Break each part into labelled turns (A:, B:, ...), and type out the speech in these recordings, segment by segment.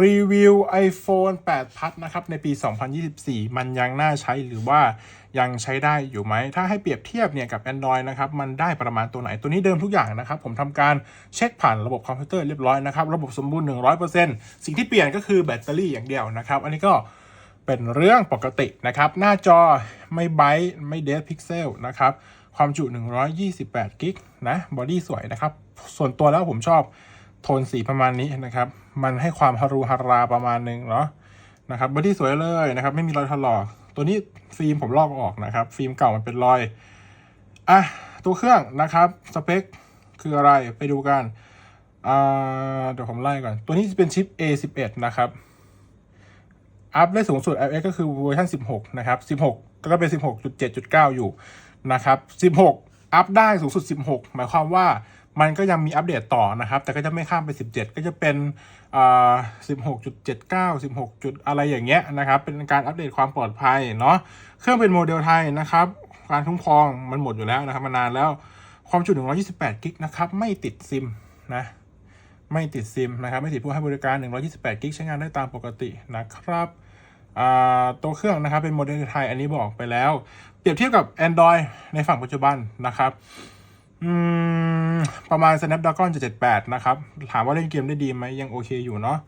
A: รีวิว iPhone 8 Plus นะครับ ในปี 2024 มันยังน่าใช้หรือว่ายังใช้ได้อยู่ไหม ถ้าให้เปรียบเทียบเนี่ยกับ Android นะครับ มันได้ประมาณตัวไหน ตัวนี้เดิมทุกอย่างนะครับ ผมทำการเช็คผ่านระบบคอมพิวเตอร์เรียบร้อยนะครับ ระบบสมบูรณ์ 100%สิ่งที่เปลี่ยนก็คือแบตเตอรี่อย่างเดียวนะครับ อันนี้ก็เป็นเรื่องปกตินะครับ หน้าจอไม่ไบต์ไม่เดฟพิกเซลนะครับ ความจุ 128กิกนะ บอดี้สวยนะครับ ส่วนตัวแล้วผมชอบ โทนสีประมาณนี้นะครับ มันให้ความฮารูฮาราประมาณหนึ่งเนาะนะครับบอดี้สวยเลยนะครับ ไม่มีรอยถลอก ตัวนี้ฟิล์มผมลอกออกนะครับ ฟิล์มเก่ามันเป็นรอยอะตัวเครื่องนะครับสเปคคืออะไรไปดูกันอ่าเดี๋ยวผมไล่ก่อน ตัวนี้จะเป็นชิป A11 นะครับ อัพได้สูงสุด iOS ก็คือเวอร์ชัน16 นะครับ 16 ก็เป็น 16.7.9 อยู่นะครับ 16 อัพได้สูงสุด 16 หมายความว่า มันก็ยังมีอัปเดตต่อนะครับ แต่ก็จะไม่ข้ามไป 17 ก็จะเป็นอ่า16.79 16จุดอะไรอย่างเงี้ยนะครับ เป็นการอัปเดตความปลอดภัยเนาะ เครื่องเป็นโมเดลไทยนะครับ การคุ้มครองมันหมดอยู่แล้วนะครับมานานแล้ว ความจุ128กิกนะครับ ไม่ติดซิมนะ ไม่ติดซิมนะครับ ไม่ติดผู้ให้บริการ 128กิกใช้งานได้ตามปกตินะครับตัวเครื่องนะครับเป็นโมเดลไทยอันนี้บอกไปแล้ว เปรียบเทียบกับ Android ในฝั่งปัจจุบันนะครับ ประมาณ Snapdragon 778 นะครับ ถามว่าเล่นเกมได้ดีไหมยังโอเคอยู่เนาะ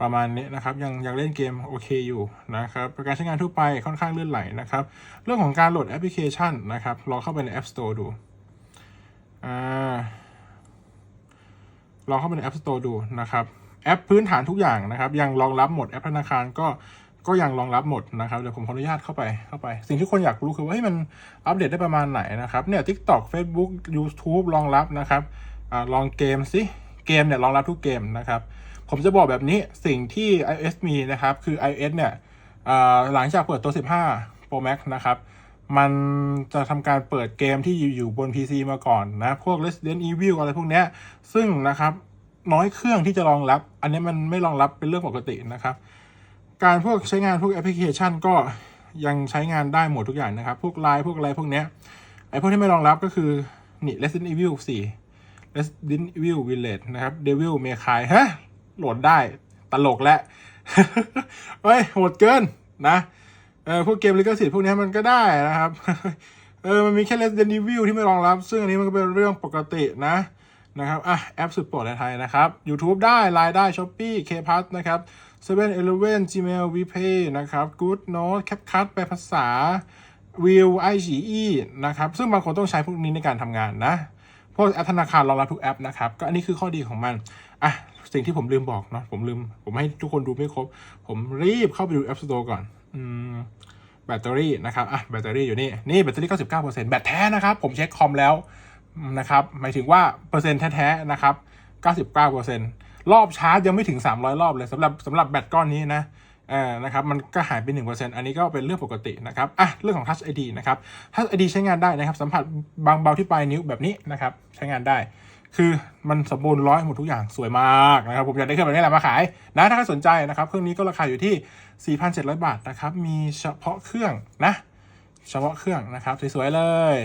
A: ประมาณนี้นะครับยังยังเล่นเกมโอเคอยู่นะครับการใช้งานทั่วไปค่อนข้างเลื่อนไหลนะครับ เรื่องของการโหลดแอปพลิเคชันนะครับลองเข้าไปใน App Store ดูอ่าลองเข้าไปใน App Store ดูนะครับ แอปพื้นฐานทุกอย่างนะครับ ยังรองรับหมดแอปธนาคารก็ ก็ยังรองรับหมดนะครับเดี๋ยวผมขออนุญาตเข้าไปเข้าไป สิ่งที่คนอยากรู้คือว่าเฮ้ยมันอัปเดตได้ประมาณไหนนะครับเนี่ย TikTok Facebook YouTube รองรับนะครับอลองเกมสิเกมเนี่ยรองรับทุกเกมนะครับ ผมจะบอกแบบนี้สิ่งที่ iOS มีนะครับคือ iOS เนี่ยหลังจากเปิดตัว 15 Pro Max นะครับมันจะทำการเปิดเกมที่อยู่บน PC มาก่อนนะ พวก Resident Evil อะไรพวกเนี้ยซึ่งนะครับน้อยเครื่องที่จะรองรับ อันนี้มันไม่รองรับเป็นเรื่องปกตินะครับ การพวกใช้งานพวกแอปพลิเคชันก็ยังใช้งานได้หมดทุกอย่างนะครับ พวกไลน์พวกอะไรพวกเนี้ยไอพวกที่ไม่รองรับก็คือ นี่ Resident Evil 4 Resident Evil Village นะครับ Devil May Cry ฮะโหลดได้ตลกและเฮ้ยโหดเกินนะเออพวกเกมลิขสิทธิ์พวกนี้มันก็ได้นะครับเออมันมีแค่ Resident Evil ที่ไม่รองรับ ซึ่งอันนี้มันก็เป็นเรื่องปกตินะนะครับอะแอปสุดโปรดในไทยนะครับ YouTube ได้ Line ได้ Shopee K p a s นะครับ 7 Eleven Gmail VPay นะครับ Good Note CapCut แปลภาษา View iQIYI นะครับ ซึ่งบางคนต้องใช้พวกนี้ในการทำงานนะพวกแอปธนาคารรองรับทุกแอปนะครับ ก็อันนี้คือข้อดีของมัน อะ สิ่งที่ผมลืมบอกเนาะผมลืม ผมให้ทุกคนดูไม่ครบ ผมรีบเข้าไปดู App Store ก่อน อืมแบตเตอรี่นะครับ อะ แบตเตอรี่อยู่นี่ นี่แบตเตอรี่ 99%แบตแท้นะครับ ผมเช็คคอมแล้วนะครับ หมายถึงว่าเปอร์เซ็นต์แท้ๆนะครับ 99% รอบชาร์จยังไม่ถึง 300 รอบเลยสำหรับสำหรับแบตก้อนนี้นะเออนะครับมันก็หายไป 1%อันนี้ก็เป็นเรื่องปกตินะครับอะเรื่องของ Touch ID นะครับ Touch ID ใช้งานได้นะครับ สัมผัสบางเบาที่ปลายนิ้วแบบนี้นะครับใช้งานได้ คือมันสมบูรณ์ร้อยหมดทุกอย่างสวยมากนะครับ ผมอยากได้เครื่องแบบนี้แหละมาขายนะถ้าใครสนใจนะครับ เครื่องนี้ก็ราคาอยู่ที่ 4,700 บาทนะครับ มีเฉพาะเครื่องนะ เฉพาะเครื่องนะครับสวยๆเลย